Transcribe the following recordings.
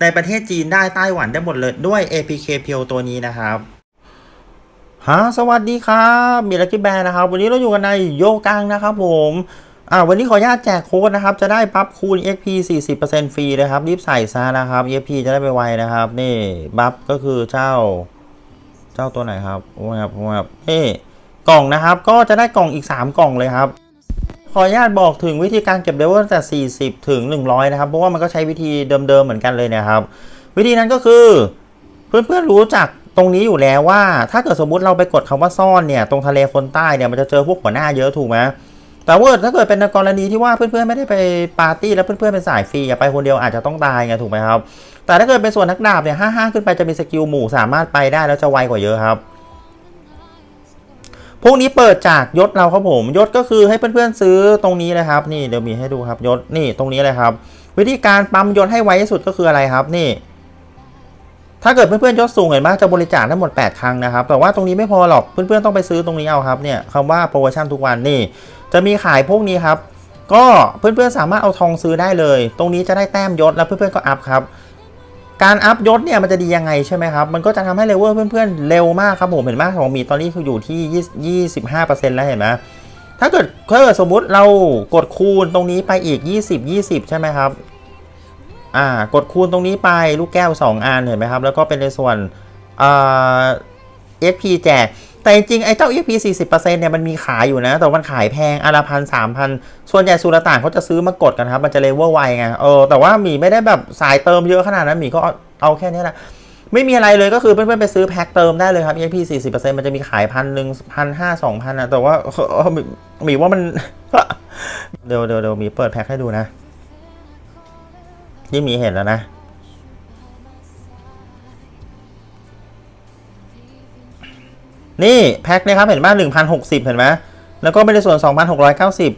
ในประเทศจีนได้ไต้หวันได้หมดเลยด้วย APK เพียวตัวนี้นะครับฮะสวัสดีครับมีลักกี้แบร์นะครับ วันนี้เราอยู่กันในโยกังนะครับผมอ่าวันนี้ขออนุญาตแจกโค้ดนะครับ จะได้ปั๊บคูณ XP 40%ฟรีนะครับ รีบใส่ซะนะครับ XP จะได้ไปไวนะครับ นี่บัฟก็คือเจ้า เจ้าตัวไหนครับโอ้ยครับโอ้ยครับนี่กล่องนะครับ ก็จะได้กล่องอีก 3 กล่องเลยครับ ขออนุญาตบอกถึงวิธีการเก็บเลเวลตั้งแต่ 40 ถึง 100 นะครับ เพราะว่ามันก็ใช้วิธีเดิมๆเหมือนกันเลยนะครับ วิธีนั้นก็คือ เพื่อนๆรู้จักตรงนี้อยู่แล้วว่า ถ้าเกิดสมมติเราไปกดคำว่าซ่อนเนี่ยตรงทะเลคนใต้เนี่ยมันจะเจอพวกหัวหน้าเยอะถูกไหมแต่ว่าถ้าเกิดเป็นในกรณีที่ว่าเพื่อนๆไม่ได้ไปปาร์ตี้แล้วเพื่อนๆเป็นสายฟรีอย่าไปคนเดียวอาจจะต้องตายไงถูกไหมครับแต่ถ้าเกิดเป็นส่วนนักดาบเนี่ยห้าห้าขึ้นไปจะมีสกิลหมู่สามารถไปได้แล้วจะไวกว่าเยอะครับ พวกนี้เปิดจากยศเราครับผม ยศก็คือให้เพื่อนๆซื้อตรงนี้เลยครับ นี่เดี๋ยวมีให้ดูครับยศนี่ตรงนี้เลยครับ วิธีการปั๊มยศให้ไวที่สุดก็คืออะไรครับนี่ ถ้าเกิดเพื่อนๆยศสูงเห็นไหมจะบริจาคได้หมด 8 ครั้งนะครับ แต่ว่าตรงนี้ไม่พอหรอกเพื่อนๆต้องไปซื้อตรงนี้เอาครับเนี่ยคำว่าโปรโมชั่นทุกวันนี่ จะมีขายพวกนี้ครับ ก็เพื่อนๆสามารถเอาทองซื้อได้เลย ตรงนี้จะได้แต้มยศแล้วเพื่อนๆก็อัพครับ การอัพยศเนี่ยมันจะดียังไงใช่ไหมครับ มันก็จะทำให้เลเวลเพื่อนๆเร็วมากครับผมเห็นไหมของมีตอนนี้คืออยู่ที่25%แล้วเห็นไหมถ้าเกิดถ้าเกิดสมมุติเรากดคูณตรงนี้ไปอีก 20 20 ใช่ไหมครับ อ่ากดคูณตรงนี้ไปลูกแก้ว 2อันเห็นไหมครับ แล้วก็เป็นในส่วนอ่า XP แจก แต่จริงไอ้เจ้า XP 40%เนี่ยมันมีขายอยู่นะ แต่มันขายแพงอนละพันสามพันส่วนใหญ่สุรต่างเขาจะซื้อมากดกันครับ มันจะเลเวลไวไงเออแต่ว่าหมีไม่ได้แบบสายเติมเยอะขนาดนั้นหมีก็เอาแค่นี้แหละไม่มีอะไรเลยก็คือเพื่อนๆไปซื้อแพ็คเติมได้เลยครับ XP 40%มันจะมีขายพันหนึ่งพันห้าสองพันนะแต่ว่าหมีหมีว่ามันเดี๋ยวเดี๋ยวเดี๋ยวหมีเปิดแพ็คให้ดูนะนี่หมีเห็นแล้วนะ นี่แพ็คเนี่ยครับเห็นไหมหนึ่งพันหกสิบเห็นไหมแล้วก็ไม่ได้ส่วนสองพันหกร้อยเก้าสิบ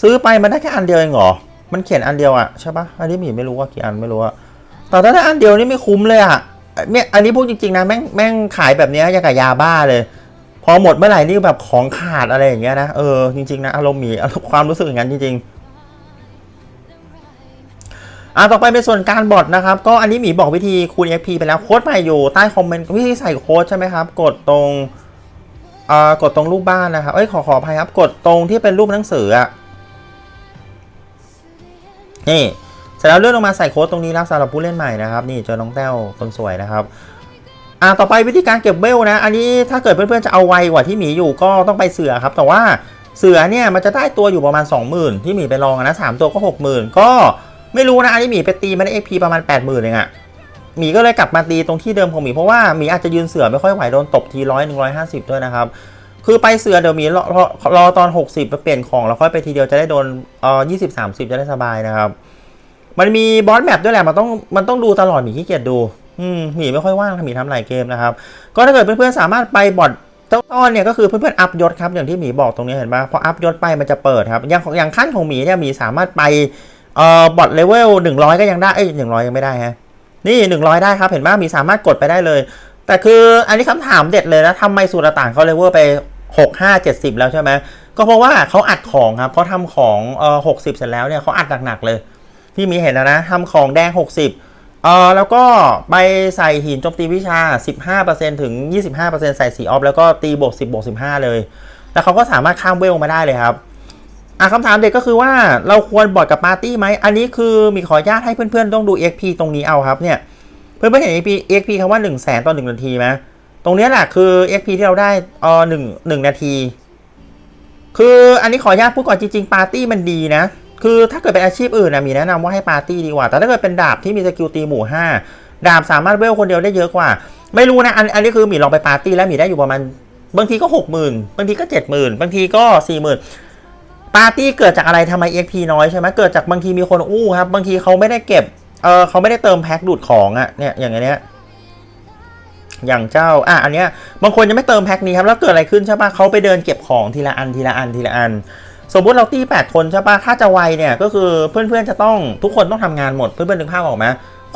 ซื้อไปมันได้แค่อันเดียวเองเหรอ มันเขียนอันเดียวอะใช่ปะอันนี้หมีไม่รู้ว่ากี่อันไม่รู้อะแต่ถ้าได้อันเดียวนี่ไม่คุ้มเลยอะเนี่ยอันนี้พูดจริงๆนะแม่งแม่งขายแบบนี้ยอย่างกับยาบ้าเลย พอหมดเมื่อไหร่นี่แบบของขาดอะไรอย่างเงี้ยนะเออจริงๆนะอารมณ์หมีอารมณ์ความรู้สึกอย่างนั้นจริงๆอ่าต่อไปเป็นส่วนการบอทนะครับ ก็อันนี้หมีบอกวิธีคูณ FP ไปแล้วโค้ดใหม่อยู่ใต้คอมเมนต์วิธีใส่โค้ดใช่ไหมครับ กดตรง อ่ากดตรงรูปบ้านนะครับเอ้ยขอขออภัยครับ กดตรงที่เป็นรูปหนังสืออะนี่เสร็จแล้วเลื่อนลงมาใส่โค้ดตรงนี้แล้วสำหรับผู้เล่นใหม่นะครับ นี่เจอน้องแต้วคนสวยนะครับอ่าต่อไปวิธีการเก็บเวลนะ อันนี้ถ้าเกิดเพื่อนๆจะเอาไวกว่าที่หมีอยู่ก็ต้องไปเสือครับ แต่ว่าเสือเนี่ยมันจะได้ตัวอยู่ประมาณ 20,000 ที่หมีไปลองนะสามตัวก็ 60,000 ก็ไม่รู้นะอันนี้หมีไปตีมันได้ XP ประมาณ 80,000เองอะ หมีก็เลยกลับมาตีตรงที่เดิมของหมีเพราะว่าหมีอาจจะยืนเสือไม่ค่อยไหวโดนตบทีร้อยหนึ่งร้อยห้าสิบด้วยนะครับคือไปเสือเดี๋ยวหมีรอรอรอตอน 60ไปเปลี่ยนของแล้วค่อยไปทีเดียวจะได้โดนเอ่อยี่สิบสามสิบจะได้สบายนะครับ มันมีบอสแมปด้วยแหละมันต้องมันต้องดูตลอดหมีขี้เกียจดูอืมหมีไม่ค่อยว่างหมีทำหลายเกมนะครับ ก็ถ้าเกิดเพื่อนๆสามารถไปบอทเจ้าต้อนเนี่ยก็คือเพื่อนๆอัพยศครับอย่างที่หมีบอกตรงนี้เห็นปะพออัพยศไปมันจะเปิดครับอย่างอย่างขั้นของหมีเนี่ยหมีสามารถไปเอ่อบอทเลเวลหนึ่งร้อยก็ยังได้เอ้ยหนึ่งร้อยยังไม่ได้ฮะ นี่หนึ่งร้อยได้ครับ เห็นปะหมีสามารถกดไปได้เลย แต่คืออันนี้คำถามเด็ดเลยนะทำไมสุรต่างเขาเลเวลไปหกห้าเจ็ดสิบแล้วใช่ไหมก็เพราะว่าเขาอัดของครับเขาทำของเอ่อหกสิบเสร็จแล้วเนี่ยเขาอัดหนักๆเลย ที่มีเห็นแล้วนะทำของแดง 60เอ่อแล้วก็ไปใส่หินโจมตีวิชา 15%ถึง 25%ใส่สีออฟแล้วก็ตีบวก10บวก15 เลย แล้วเขาก็สามารถข้ามเวลมาได้เลยครับ อะคำถามเด็กก็คือว่าเราควรบอดกับปาร์ตี้ไหม อันนี้คือมีขออนุญาตให้เพื่อนๆต้องดู XP ตรงนี้เอาครับเนี่ย เพื่อนๆเห็น XP XP คำว่า 1 0 0 0 0แสนต่อ1นาทีไหมตรงนี้แหละคือ XP ที่เราได้ออหนึ่งหนึ่งนาที คืออันนี้ขออนุญาตพูดก่อนจริงๆปาร์ตี้มันดีนะ คือถ้าเกิดเป็นอาชีพอื่นนะมีแนะนำว่าให้ปาร์ตี้ดีกว่า แต่ถ้าเกิดเป็นดาบที่มีสกิลตีหมู่5ดาบสามารถเวลคนเดียวได้เยอะกว่า ไม่รู้นะอันอันนี้คือมีลองไปปาร์ตี้แล้วมีได้อยู่ประมาณบางทีก็60,000บางทีก็70,000บางทีก็40,000 ปาร์ตี้เกิดจากอะไรทำไม XP น้อยใช่ไหมเกิดจากบางทีมีคนอู้ครับ บางทีเขาไม่ได้เก็บ เออเขาไม่ได้เติมแพ็คดูดของอะเนี่ยอย่างเงี้ยอย่างเจ้า อะ อันเนี้ย บางคนยังไม่เติมแพ็คนี้ครับ แล้วเกิดอะไรขึ้นใช่ปะเขาไปเดินเก็บของทีละอันทีละอันทีละอัน สมมติเราตี8คนใช่ปะถ้าจะไวเนี่ย ก็คือเพื่อนๆจะต้องทุกคนต้องทำงานหมด เพื่อนๆนึกภาพออกไหม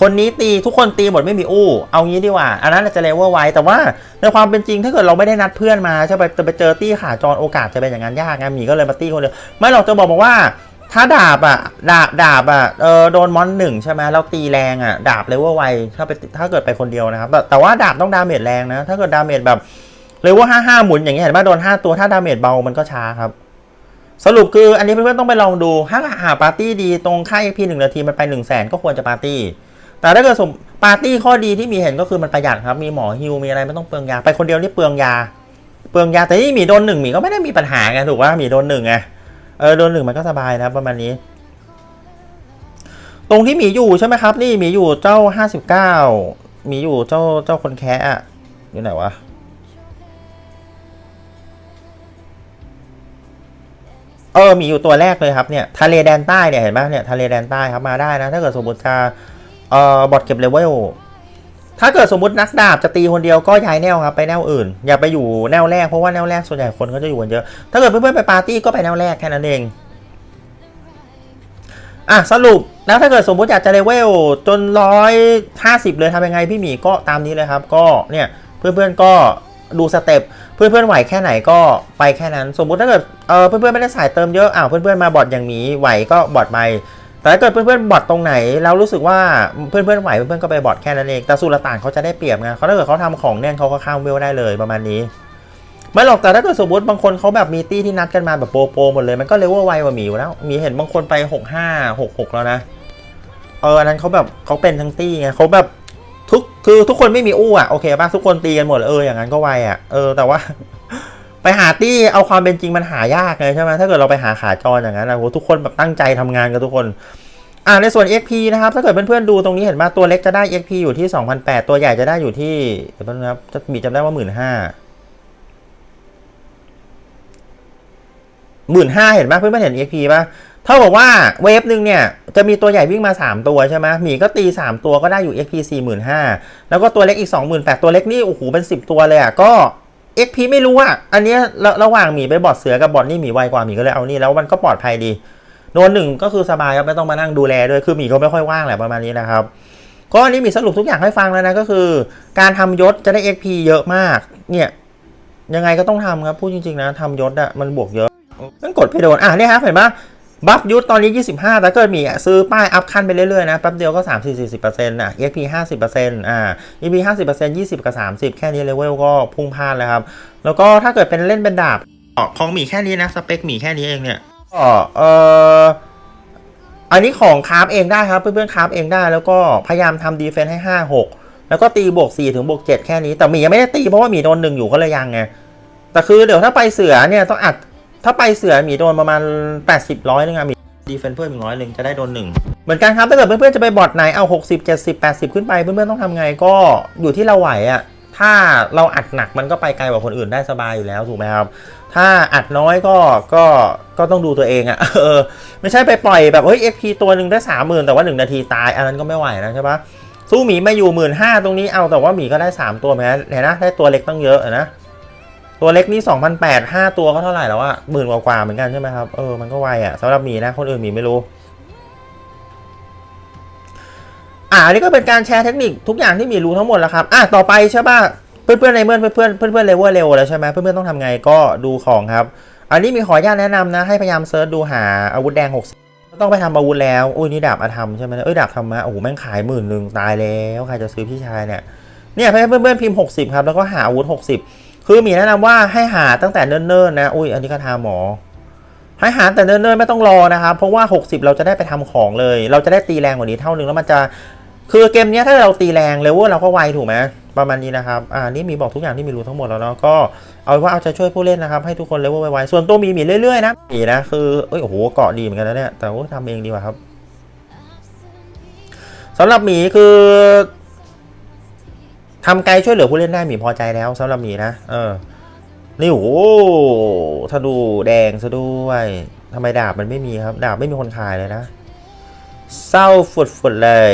คนนี้ตีทุกคนตีหมดไม่มีอู้ เอางี้ดีกว่า อันนั้นจะเลเวลไวแต่ว่าในความเป็นจริงถ้าเกิดเราไม่ได้นัดเพื่อนมาใช่ปะจะไปเจอตี้ขาจรโอกาสจะเป็นอย่างนั้นยากไงหมีก็เลยมาตี้คนเดียวไม่หรอกจะบอกบอกว่า ถ้าดาบอะดาบดาบอะเออโดนมอนหนึ่งใช่ไหมแล้วตีแรงอะดาบเลเวลไวถ้าไปถ้าเกิดไปคนเดียวนะครับแต่แต่ว่าดาบต้องดาเมจแรงนะ ถ้าเกิดดาเมจแบบเลเวลห้าห้าหมุนอย่างเงี้ยเห็นไหมโดนห้าตัวถ้าดาเมจเบามันก็ช้าครับสรุปคืออันนี้เพื่อนๆต้องไปลองดูถ้าหาปาร์ตี้ดีตรงค่า EP หนึ่งนาทีมันไปหนึ่งแสนก็ควรจะปาร์ตี้ แต่ถ้าเกิดสมปาร์ตี้ข้อดีที่มีเห็นก็คือมันประหยัดครับ มีหมอฮิวมีอะไรไม่ต้องเปลืองยา ไปคนเดียวนี่เปลืองยา เปลืองยา แต่นี่หมีโดนหนึ่งหมีก็ไม่ได้มีปัญหาไงถูกว่ามีโดนหนึ่งไง เออโดนหนึ่งมันก็สบายนะประมาณนี้ ตรงที่หมีอยู่ใช่ไหมครับ นี่หมีอยู่เจ้าห้าสิบเก้าหมีอยู่เจ้าเจ้าคนแคะอะอยู่ไหนวะเออมีอยู่ตัวแรกเลยครับเนี่ยทะเลแดนใต้เนี่ยเห็นไหมเนี่ยทะเลแดนใต้ครับมาได้นะ ถ้าเกิดสมมติจะ เอ่อบอทเก็บเลเวลถ้าเกิดสมมตินักดาบจะตีคนเดียวก็ย้ายแนวครับไปแนวอื่น อย่าไปอยู่แนวแรกเพราะว่าแนวแรกส่วนใหญ่คนก็จะอยู่กันเยอะ ถ้าเกิดเพื่อนๆไปปาร์ตี้ก็ไปแนวแรกแค่นั้นเองอะสรุปแล้วถ้าเกิดสมมติอยากจะเลเวลจนร้อยห้าสิบเลยทำยังไงพี่หมีก็ตามนี้เลยครับ ก็เนี่ยเพื่อนๆก็ดูสเต็ปเพื่อนๆไหวแค่ไหนก็ไปแค่นั้น สมมุติถ้าเกิดเออเพื่อนๆไม่ได้สายเติมเยอะอ้าวเพื่อนๆมาบอทอย่างหมีไหวก็บอทไป แต่ถ้าเกิดเพื่อนๆบอทตรงไหนแล้วรู้สึกว่าเพื่อนๆไหวเพื่อนๆก็ไปบอทแค่นั้นเองแต่สุลต่านเขาจะได้เปรียบไงเขาถ้าเกิดเขาทำของแน่นเขาก็ข้ามเวลได้เลยประมาณนี้ไม่หรอกแต่ถ้าเกิดสมมติบางคนเขาแบบมีตี้ที่นัดกันมาแบบโปรโปรหมดเลยมันก็เลเวลไวกว่าหมีอยู่แล้วมีเห็นบางคนไปหกห้าหกหกแล้วนะเอออันนั้นเขาแบบเขาเป็นทั้งตี้ไงเขาแบบทุกคือทุกคนไม่มีอู้อะโอเคป่ะทุกคนตีกันหมดเอออย่างนั้นก็ไวอะเออแต่ว่า ไปหาตี้เอาความเป็นจริงมันหายากเลยใช่ไหมถ้าเกิดเราไปหาขาจรอย่างนั้นนะโหทุกคนแบบตั้งใจทำงานกันทุกคนอ่าในส่วน XP นะครับ ถ้าเกิดเพื่อนๆดูตรงนี้เห็นไหมตัวเล็กจะได้ XP อยู่ที่ 2,008 ตัวใหญ่จะได้อยู่ที่เดี๋ยวนะครับจะมีจำได้ว่า 1 5ื่นห้าหมื่นห้าเห็นไหมเพื่อนๆเห็น XP ป่ะเท่ากับว่าเวฟหนึ่งเนี่ย จะมีตัวใหญ่วิ่งมา 3 ตัวใช่ไหมหมีก็ตี 3 ตัวก็ได้อยู่ XP 45,000 แล้วก็ตัวเล็กอีก 28,000 ตัวเล็กนี่โอ้โหเป็น 10 ตัวเลยอะก็ XP ไม่รู้อะอันเนี้ยระระหว่างหมีไปบอดเสือกับบอดนี่หมีไวกว่าหมีก็เลยเอานี่แล้วมันก็ปลอดภัยดีโดนหนึ่งก็คือสบายครับไม่ต้องมานั่งดูแลด้วยคือหมีก็ไม่ค่อยว่างแหละประมาณนี้นะครับก็อันนี้มีสรุปทุกอย่างให้ฟังแล้วนะก็คือ การทำยศจะได้ XP เยอะมาก เนี่ย ยังไงก็ต้องทำครับพูดจริงๆนะทำยศอะมันบวกเยอะต้องกดไปโดนอะเนี่ยครับเห็นปะ บัฟยุทธตอนนี้ 25แต่เกิดมีซื้อป้ายอัพขั้นไปเรื่อยๆนะ แป๊บเดียวก็30-40%อะ XP 50%อ่า EP 50% 20 กับ 30 แค่นี้เลเวลก็พุ่งพลาดแล้วครับ แล้วก็ถ้าเกิดเป็นเล่นเป็นดาบของหมีแค่นี้นะ สเปคหมีแค่นี้เองเนี่ยก็เอออันนี้ของคาราฟเองได้ครับ เพื่อนๆคาราฟเองได้ แล้วก็พยายามทำดีเฟนส์ให้ 5 6 แล้วก็ตีบวก4ถึงบวก7แค่นี้ แต่หมียังไม่ได้ตีเพราะว่าหมีโดนหนึ่งอยู่ก็เลยยังไงแต่คือเดี๋ยวถ้าไปเสือเนี่ยต้องอัด ถ้าไปเสือหมีโดนประมาณ 80ร้อยนึงอะมีดีเฟนเพิ่มอีกร้อยหนึ่งจะได้โดนหนึ่งเหมือนกันครับ ถ้าเกิดเพื่อนๆจะไปบอทไหนเอา 60 70 80 ขึ้นไปเพื่อนๆต้องทำไงก็อยู่ที่เราไหวอะถ้าเราอัดหนักมันก็ไปไกลกว่าคนอื่นได้สบายอยู่แล้วถูกไหมครับ ถ้าอัดน้อยก็ก็ก็ต้องดูตัวเองอะเออไม่ใช่ไปปล่อยแบบเฮ้ย XP ตัวหนึ่งได้สามหมื่นแต่ว่าหนึ่งนาทีตาย อันนั้นก็ไม่ไหวนะใช่ปะสู้หมีมาอยู่หมื่นห้าตรงนี้เอาแต่ว่าหมีก็ได้สามตัวแม้เห็นนะได้ตัวเล็กตั้งเยอะนะ ตัวเล็กนี่2,008 5 ตัวก็เท่าไหร่แล้วอะหมื่นกว่าเหมือนกันใช่ไหมครับ เออ มันก็ไวอะสำหรับมีนะ คนอื่นมีไม่รู้ อ่าอันนี้ก็เป็นการแชร์เทคนิคทุกอย่างที่มีรู้ทั้งหมดแล้วครับ อะ ต่อไปใช่ป่ะ เพื่อนๆในเมื่อเพื่อนๆเพื่อนเลเวลเร็วแล้วใช่ไหมเพื่อนๆต้องทำไงก็ดูของครับ อันนี้มีขออนุญาตแนะนำนะ ให้พยายามเซิร์ชดูหาอาวุธแดง60ต้องไปทำอาวุธแล้ว อุ้ยนี่ดาบอาธรรมใช่ไหมเอ้ยดาบธรรมะ โอ้โห แม่งขายหมื่นหนึ่งตายแล้ว ใครจะซื้อพี่ชายเนี่ย เนี่ยเพื่อนๆพิมพ์ 60 ครับ แล้วก็หาอาวุธ 60 คือหมีแนะนำว่าให้หาตั้งแต่เนิ่นๆนะ อุ้ยอันนี้ก็ทาหมอ ให้หาแต่เนิ่นๆไม่ต้องรอนะครับ เพราะว่า 60 เราจะได้ไปทำของเลย เราจะได้ตีแรงกว่านี้เท่านึงแล้วมันจะคือเกมนี้ถ้าเราตีแรงเลเวลเราก็ไวถูกไหมประมาณนี้นะครับ อ่า นี่มีบอกทุกอย่างที่มีรู้ทั้งหมดแล้วเนาะ ก็เอาว่าเอาใจช่วยผู้เล่นนะครับ ให้ทุกคนเลเวลไวๆส่วนตัวมีมีเรื่อยๆนะมีนะ คือเอ้ย โอ้โห เกาะดีเหมือนกันนะเนี่ย แต่ว่าทำเองดีกว่าครับสำหรับหมีคือ ทำไกลช่วยเหลือผู้เล่นได้หมีพอใจแล้วสำหรับหมีนะ เออ นี่โอ้โหธนูแดงซะด้วยทำไมดาบมันไม่มีครับ ดาบไม่มีคนขายเลยนะ เศร้าฝุดๆเลย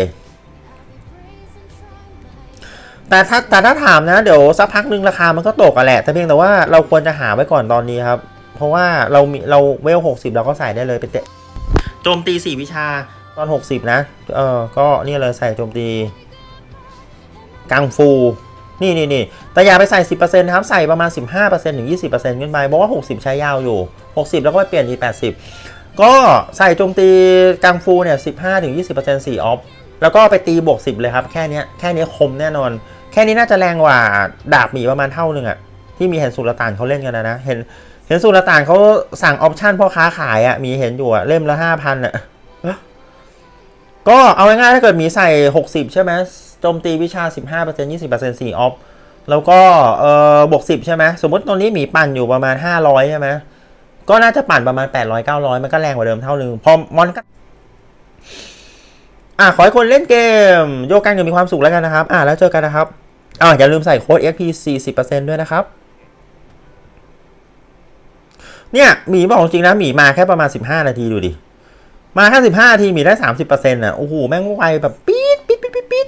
แต่ถ้าแต่ถ้าถามนะ เดี๋ยวสักพักหนึ่งราคามันก็ตกอะแหละ แต่เพียงแต่ว่าเราควรจะหาไว้ก่อนตอนนี้ครับ เพราะว่าเรามีเราเวล60เราก็ใส่ได้เลยเป็นเตะโจมตี4วิชาตอน60นะ เออก็นี่เลยใส่โจมตี กังฟู นี่นี่นี่แต่อย่าไปใส่ 10%นะครับ ใส่ประมาณ 15%ถึง 20%ขึ้นไปเพราะว่า 60 ใช้ยาวอยู่ 60 แล้วก็ไปเปลี่ยนที80 ก็ใส่โจมตีกังฟูเนี่ย 15ถึง20% 4ออฟแล้วก็ไปตีบวก 10 เลยครับ แค่นี้แค่นี้คมแน่นอน แค่นี้น่าจะแรงกว่าดาบหมีประมาณเท่าหนึ่งอะที่มีเห็นสุลต่านเขาเล่นกันนะนะเห็นเห็นสุลต่านเขาสั่งออปชั่นพ่อค้าขายอะมีเห็นอยู่อะเล่มละห้าพันอะ ก็เอาง่ายๆถ้าเกิดหมีใส่ 60 ใช่ไหมโจมตีวิชา 15% 20% 4ออฟแล้วก็เอ่อบวก 10 ใช่ไหมสมมติตอนนี้หมีปั่นอยู่ประมาณ 500 ใช่ไหมก็น่าจะปั่นประมาณ 800 900 มันก็แรงกว่าเดิมเท่านึงพอมอนก็อะขอให้คนเล่นเกม โยกกันอย่างมีความสุขแล้วกันนะครับ อะแล้วเจอกันนะครับอะอย่าลืมใส่โค้ด XP 40%ด้วยนะครับเนี่ยหมีบอกจริงนะหมีมาแค่ประมาณ 15 นาทีดูดิ มา 55 ทีมีได้ 30%อะ โอ้โห แม่งไวแบบ ปี๊ด ปี๊ด ปี๊ด ปี๊ด